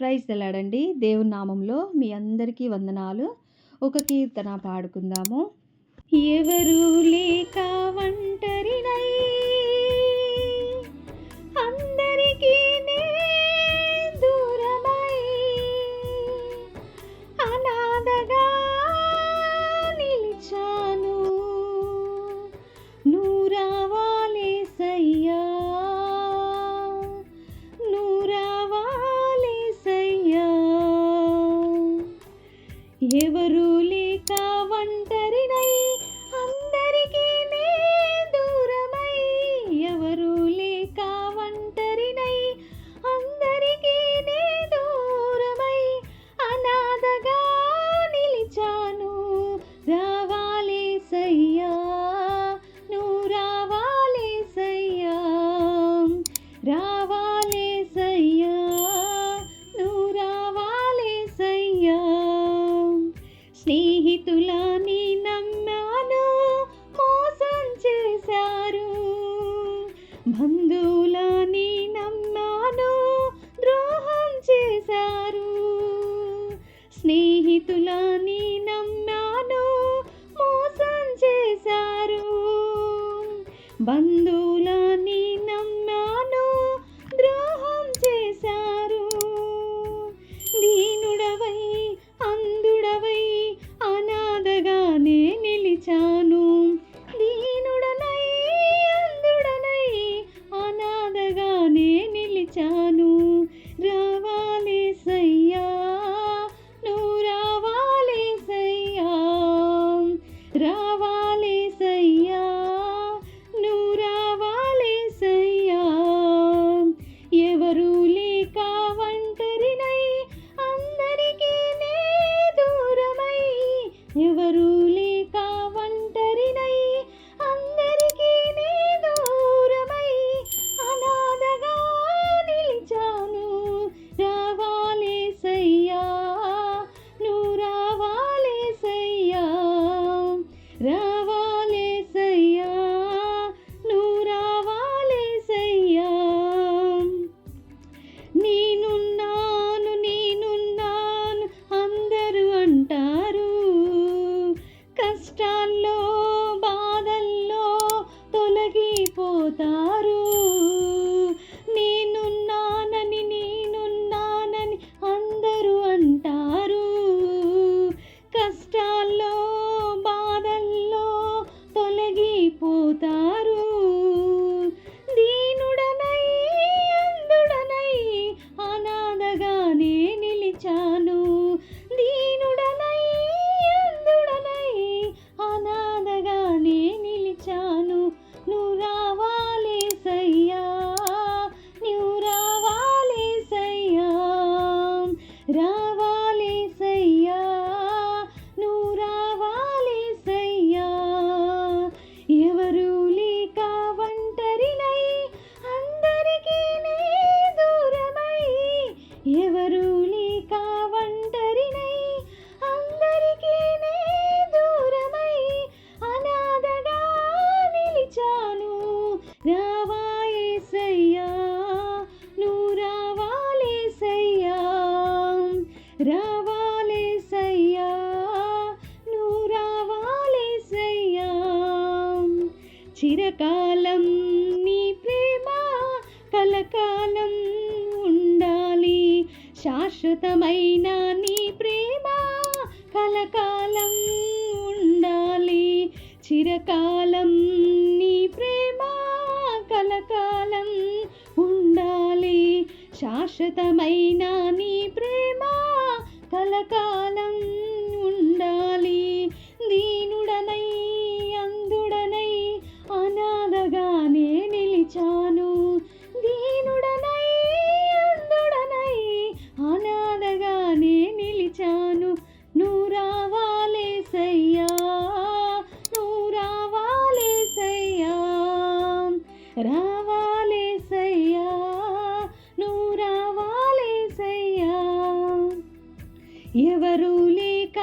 Praise తెలాడండి. దేవుని నామంలో మీ అందరికీ వందనాలు. ఒక కీర్తన పాడుకుందాము. ఎవరు లేక ఒంటరినై ఎవరు లే బంధువులని నమ్మాను ద్రోహం చేశారు. స్నేహితులని నమ్మాను మోసం చేశారు. బంధువులని నమ్మాను ద్రోహం చేశారు. దీనుడవై అందరూ తొలగిపోతారు కలకాలం నీ ప్రేమ కలకాలం ఉండాలి. శాశ్వతమైన నీ ప్రేమ కలకాలం ఉండాలి. చిరకాలం నీ ప్రేమ కలకాలం ఉండాలి. శాశ్వతమైన నీ ప్రేమ కలకాలం నిలిచాను దీనుడనై అందుడనై అనాథగానే నిలిచాను. నువ్వు రావాలేసయ్యా నువ్వు రావాలేసయ్యా రావాలేసయ్యా నువ్వు రావాలేసయ్యా ఎవరు లేక